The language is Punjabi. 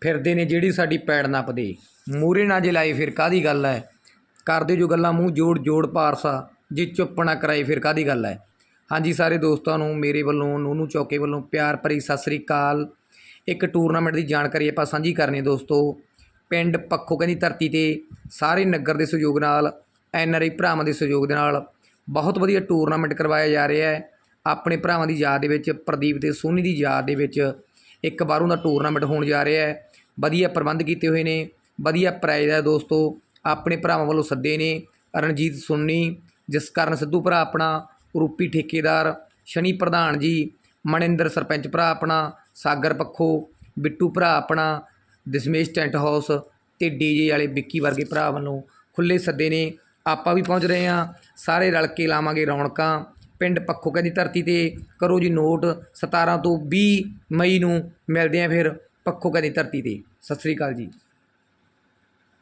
ਫਿਰਦੇ ਨੇ ਜਿਹੜੀ ਸਾਡੀ ਪੈੜ ਨੱਪਦੇ। ਮੂਰੇ ਨਾ ਜੇ ਲਾਏ ਫਿਰ ਕਾਦੀ ਗੱਲ ਹੈ ਕਰਦੇ ਜੋ ਗੱਲਾਂ ਮੂੰਹ ਜੋੜ ਜੋੜ ਪਾਰਸਾ, ਜੇ ਚੁੱਪ ਨਾ ਕਰਾਏ ਫਿਰ ਕਾਦੀ ਗੱਲ ਹੈ ਹਾਂਜੀ ਸਾਰੇ ਦੋਸਤਾਂ ਨੂੰ, ਮੇਰੇ ਵੱਲੋਂ ਨੂਨੂ ਚੌਕੇ ਵੱਲੋਂ ਪਿਆਰ ਭਰੀ ਸਤਿ ਸ੍ਰੀ ਅਕਾਲ। ਇੱਕ ਟੂਰਨਾਮੈਂਟ ਦੀ ਜਾਣਕਾਰੀ ਆਪਾਂ ਸਾਂਝੀ ਕਰਨੀ ਹੈ ਦੋਸਤੋ। ਪਿੰਡ ਪੱਖੋ ਕਹਿੰਦੀ ਧਰਤੀ ਤੇ ਸਾਰੇ ਨਗਰ ਦੇ ਸਹਿਯੋਗ ਨਾਲ, ਐਨ ਆਰ ਆਈ ਭਰਾਵਾਂ ਦੇ ਸਹਿਯੋਗ ਦੇ ਨਾਲ ਬਹੁਤ ਵਧੀਆ ਟੂਰਨਾਮੈਂਟ ਕਰਵਾਇਆ ਜਾ ਰਿਹਾ ਹੈ ਆਪਣੇ ਭਰਾਵਾਂ ਦੀ ਯਾਦ ਦੇ ਵਿੱਚ, ਪ੍ਰਦੀਪ ਤੇ ਸੋਨੀ ਦੀ ਯਾਦ ਦੇ ਵਿੱਚ ਇੱਕ ਬਾਹਰੋਂ ਦਾ ਟੂਰਨਾਮੈਂਟ ਹੋਣ ਜਾ ਰਿਹਾ ਹੈ। ਵਧੀਆ ਪ੍ਰਬੰਧ ਕੀਤੇ ਹੋਏ ਨੇ। ਵਧੀਆ ਪ੍ਰਾਈਜ਼ ਹੈ ਦੋਸਤੋ। ਆਪਣੇ ਭਰਾਵਾਂ ਵੱਲੋਂ ਸੱਦੇ ਨੇ। ਰਣਜੀਤ ਸੁੰਨੀ, ਜਸਕਰਨ ਸਿੱਧੂ ਭਰਾ ਆਪਣਾ, ਰੂਪੀ ਠੇਕੇਦਾਰ, ਸ਼ਨੀ ਪ੍ਰਧਾਨ ਜੀ, ਮਨਿੰਦਰ ਸਰਪੰਚ ਭਰਾ ਆਪਣਾ, ਸਾਗਰ ਪੱਖੋ, ਬਿੱਟੂ ਭਰਾ ਆਪਣਾ, ਦਸ਼ਮੇਸ਼ ਟੈਂਟ ਹਾਊਸ ਤੇ ਡੀਜੇ ਵਾਲੇ ਵਿੱਕੀ ਵਰਗੇ ਭਰਾ ਵੱਲੋਂ ਖੁੱਲੇ ਸੱਦੇ ਨੇ। ਆਪਾਂ ਵੀ ਪਹੁੰਚ ਰਹੇ ਹਾਂ। ਸਾਰੇ ਰਲ ਕੇ ਲਾਵਾਂਗੇ ਰੌਣਕਾਂ। ਪਿੰਡ ਪੱਖੋ ਕਹਿੰਦੀ ਧਰਤੀ ਤੇ ਕਰੋ ਜੀ ਨੋਟ 17 ਤੋਂ 20 ਮਈ ਨੂੰ ਮਿਲਦੇ ਆਂ ਫਿਰ ਪੱਖੋ ਕਹਿੰਦੀ ਧਰਤੀ ਤੇ। ਸਤਿ ਸ੍ਰੀ ਅਕਾਲ ਜੀ।